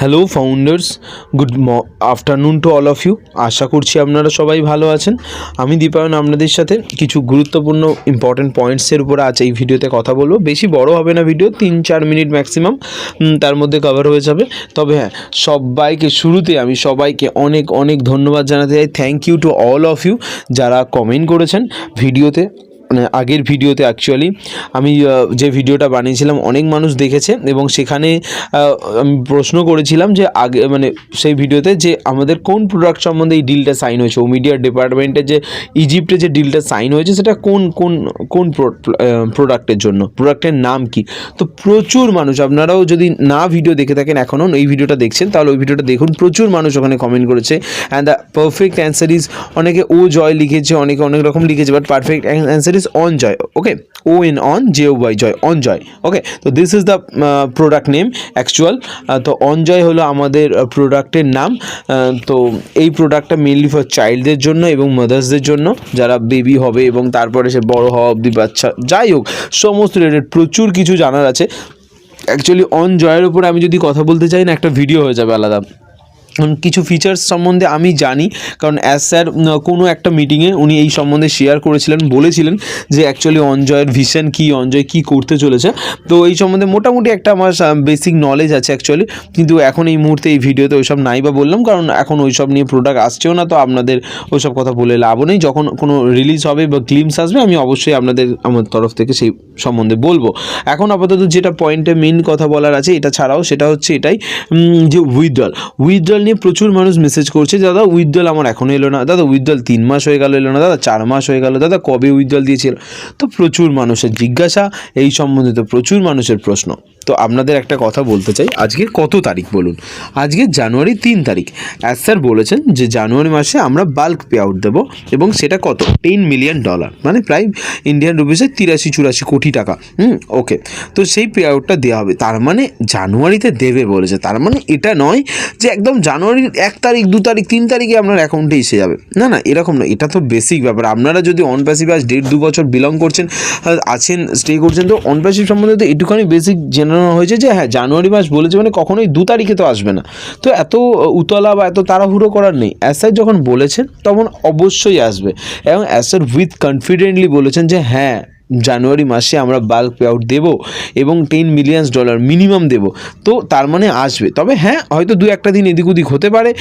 Hello founders good afternoon to all of you আশা করছি আপনারা সবাই ভালো আছেন। আমি দীপায়ন, আপনাদের সাথে কিছু গুরুত্বপূর্ণ ইম্পর্টেন্ট পয়েন্টসের উপরে আজ এই ভিডিওতে কথা বলব। বেশি বড় হবে না ভিডিও, তিন চার মিনিট ম্যাক্সিমাম তার মধ্যে কভার হয়ে যাবে। তবে হ্যাঁ সবাইকে শুরুতে আমি সবাইকে অনেক অনেক ধন্যবাদ জানাতে চাই। Thank you to all of you যারা কমেন্ট করেছেন ভিডিওতে। মানে আগের ভিডিওতে অ্যাকচুয়ালি আমি যে ভিডিওটা বানিয়েছিলাম, অনেক মানুষ দেখেছে এবং সেখানে আমি প্রশ্ন করেছিলাম যে আগে মানে সেই ভিডিওতে যে আমাদের কোন প্রোডাক্ট সম্বন্ধে এই ডিলটা সাইন হয়েছে ও মিডিয়া ডিপার্টমেন্টের যে ইজিপ্টে যে ডিলটা সাইন হয়েছে, সেটা কোন কোন কোন প্রোডাক্টের জন্য প্রোডাক্টের নাম কি? তো প্রচুর মানুষ, আপনারাও যদি না ভিডিও দেখে থাকেন এখনও, এই ভিডিওটা দেখছেন, তাহলে ওই ভিডিওটা দেখুন, প্রচুর মানুষ ওখানে কমেন্ট করেছে and the perfect answer is অনেকে ও জয় লিখেছে, অনেকে অনেক রকম লিখেছে but perfect answer is Onjoy okay O N on J O Y joy Onjoy okay তো this is the product name actual তো অন জয় হলো আমাদের প্রোডাক্টের নাম। আহ, তো এই প্রোডাক্টটা মেনলি ফর চাইল্ডদের জন্য এবং মাদার্সদের জন্য। যারা বেবি হবে এবং তারপরে সে বড় হওয়া অবধি বাচ্চা যাই হোক সমস্ত রিলেটেড প্রচুর কিছু জানার আছে। অ্যাকচুয়ালি অন জয়ের উপরে আমি যদি কথা বলতে চাই না একটা ভিডিও হয়ে যাবে আলাদা। কিছু ফিচার্স সম্বন্ধে আমি জানি। কারণ অ্যাজ স্যার কোনো একটা মিটিংয়ে উনি এই সম্বন্ধে শেয়ার করেছিলেন, বলেছিলেন যে অ্যাকচুয়ালি অনজয়ের ভিশন কী অনজয় কী করতে চলেছে। তো এই সম্বন্ধে মোটামুটি একটা আমার বেসিক নলেজ আছে অ্যাকচুয়ালি কিন্তু এখন এই মুহূর্তে এই ভিডিওতে ওইসব নাই বা বললাম, কারণ এখন ওইসব নিয়ে প্রোডাক্ট আসছেও না, তো আপনাদের ওইসব কথা বলে লাভও নেই। যখন কোনো রিলিজ হবে বা ক্লিমস আসবে, আমি অবশ্যই আপনাদের, আমার তরফ থেকে সেই সম্বন্ধে বলব। এখন আপাতত যেটা পয়েন্টে মেন কথা বলার আছে, এটা ছাড়াও সেটা হচ্ছে এটাই যে উইথড্রল উইথড্রল নিয়ে প্রচুর মানুষ মেসেজ করছে, দাদা উইথডল আমার এখনও এলো না। দাদা উইথডল তিন মাস হয়ে গেল এলো না। দাদা, চার মাস হয়ে গেল। দাদা, কবে উইথডল দিয়েছিল? তো প্রচুর মানুষের জিজ্ঞাসা, এই সম্বন্ধে তো প্রচুর মানুষের প্রশ্ন। তো আপনাদের একটা কথা বলতে চাই। আজকে কত তারিখ বলুন? আজকে জানুয়ারি তিন তারিখ। অ্যাজ স্যার বলেছেন যে জানুয়ারি মাসে আমরা বাল্ক পে আউট দেবো এবং সেটা কত? টেন মিলিয়ন ডলার মানে প্রায় ইন্ডিয়ান রুপিসে তিরাশি, চুরাশি কোটি টাকা। হুম ওকে তো সেই পে আউটটা দেওয়া হবে। তার মানে জানুয়ারিতে দেবে বলেছে। তার মানে এটা নয় যে একদম জানুয়ারির এক তারিখ, দু তারিখ, তিন তারিখে আপনার অ্যাকাউন্টে এসে যাবে। না না, এরকম না এটা তো বেসিক ব্যাপার। আপনারা যদি অন প্যাসিভ আজ দেড়, দু বছর বিলং করছেন আছেন স্টে করছেন, তো অন প্যাসিভ সম্বন্ধে তো একটুখানি বেসিক জেনে নেওয়া হয়েছে যে হ্যাঁ জানুয়ারি মাস বলেছে মানে কখনোই দু তারিখে তো আসবে না। তো এত উতলা বা এত তাড়াহুড়ো করার নেই। অ্যাসার যখন বলেছেন, তখন অবশ্যই আসবে। এবং অ্যাসার উইথ কনফিডেন্টলি বলেছেন যে হ্যাঁ জানুয়ারি মাসে আমরা বাল্ক পে আউট দেবো এবং টেন মিলিয়ন্স ডলার মিনিমাম দেবো। তো তার মানে আসবে। তবে হ্যাঁ হয়তো দু একটা দিন এদিক ওদিক হতে পারে।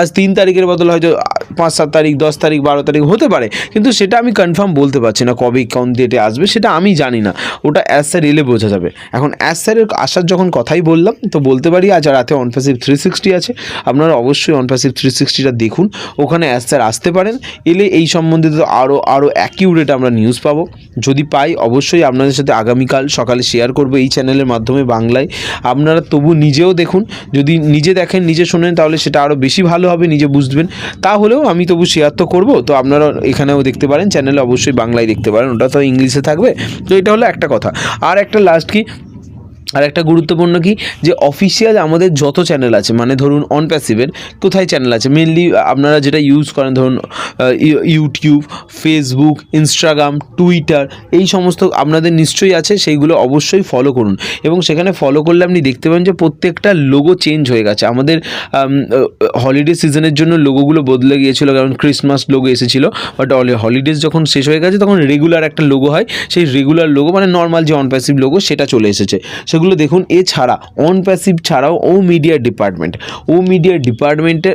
আজ তিন তারিখের বদলে হয়তো পাঁচ সাত তারিখ, দশ তারিখ, বারো তারিখ হতে পারে। কিন্তু সেটা আমি কনফার্ম বলতে পারছি না কবে, কোন ডেটে আসবে, সেটা আমি জানি না। ওটা অ্যাজ স্যার এলে বোঝা যাবে। এখন অ্যাজ স্যারের আসার যখন কথাই বললাম, তো বলতে পারি আজ রাতে অনপ্যাসিভ থ্রি সিক্সটি আছে। আপনারা অবশ্যই অনপ্যাসিভ থ্রি সিক্সটিটা দেখুন। ওখানে অ্যাস স্যার আসতে পারেন। এলে এই সম্বন্ধে তো আরও আরও অ্যাকিউরেট আমরা নিউজ পাবো। যদি পাই, অবশ্যই আপনাদের সাথে আগামীকাল সকালে শেয়ার করব এই চ্যানেলের মাধ্যমে বাংলায়। আপনারা তবু নিজেও দেখুন, যদি নিজে দেখেন, নিজে শোনেন, তাহলে সেটা আরও বেশি ভালো হবে, নিজে বুঝবেন। তাহলেও আমি তবু শেয়ার তো করব, তো আপনারা এখানেও দেখতে পারেন চ্যানেলে অবশ্যই বাংলায় দেখতে পারেন, ওটা তো ইংলিশে থাকবে। তো এটা হলো একটা কথা। আর একটা লাস্ট কি আর একটা গুরুত্বপূর্ণ কি, যে অফিসিয়াল আমাদের যত চ্যানেল আছে মানে ধরুন অন প্যাসিভের কোথায় চ্যানেল আছে? মেনলি আপনারা যেটা ইউজ করেন, ধরুন ইউ- ইউটিউব ফেসবুক ইনস্টাগ্রাম টুইটার এই সমস্ত আপনাদের নিশ্চয়ই আছে, সেইগুলো অবশ্যই ফলো করুন। এবং সেখানে ফলো করলে আপনি দেখতে পাবেন যে প্রত্যেকটা লোগো চেঞ্জ হয়ে গেছে। আমাদের হলিডে সিজনের জন্য লোগোগুলো বদলে গিয়েছিল, কারণ ক্রিসমাস লোগো এসেছিল। বাট হলিডেজ যখন শেষ হয়ে গেছে, তখন রেগুলার একটা লোগো হয়। সেই রেগুলার লোগো মানে নর্মাল যে অন প্যাসিভ লোগো সেটা চলে এসেছে। সেগুলো দেখুন এছাড়া অন প্যাসিভ ছাড়াও O media department O media ডিপার্টমেন্টের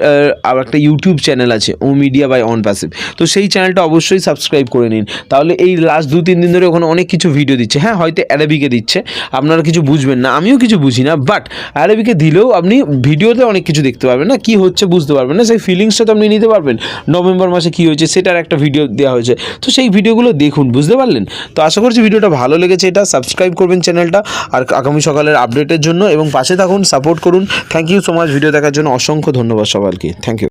আর একটা ইউটিউব চ্যানেল আছে O media by on passive তো সেই চ্যানেলটা অবশ্যই সাবস্ক্রাইব করে নিন। তাহলে এই লাস্ট দু, তিন দিন ধরে ওখানে অনেক কিছু ভিডিও দিচ্ছে। হ্যাঁ হয়তো অ্যারাবিকে দিচ্ছে। আপনারা কিছু বুঝবেন না, আমিও কিছু বুঝি না বাট অ্যারাবিকে দিলেও আপনি ভিডিওতে অনেক কিছু দেখতে পারবেন না, কি হচ্ছে বুঝতে পারবেন না। সেই ফিলিংসটা তো আপনি নিতে পারবেন। নভেম্বর মাসে কী হয়েছে, সেটার একটা ভিডিও দেওয়া হয়েছে। তো সেই ভিডিওগুলো দেখুন, বুঝতে পারলেন? তো আশা করছি ভিডিওটা ভালো লেগেছে এটা। সাবস্ক্রাইব করবেন চ্যানেলটা আর আগামী সকালের আপডেটের জন্য এবং পাশে থাকুন সাপোর্ট করুন। Thank you so much video দেখার জন্য অসংখ্য ধন্যবাদ সবাইকে। Thank you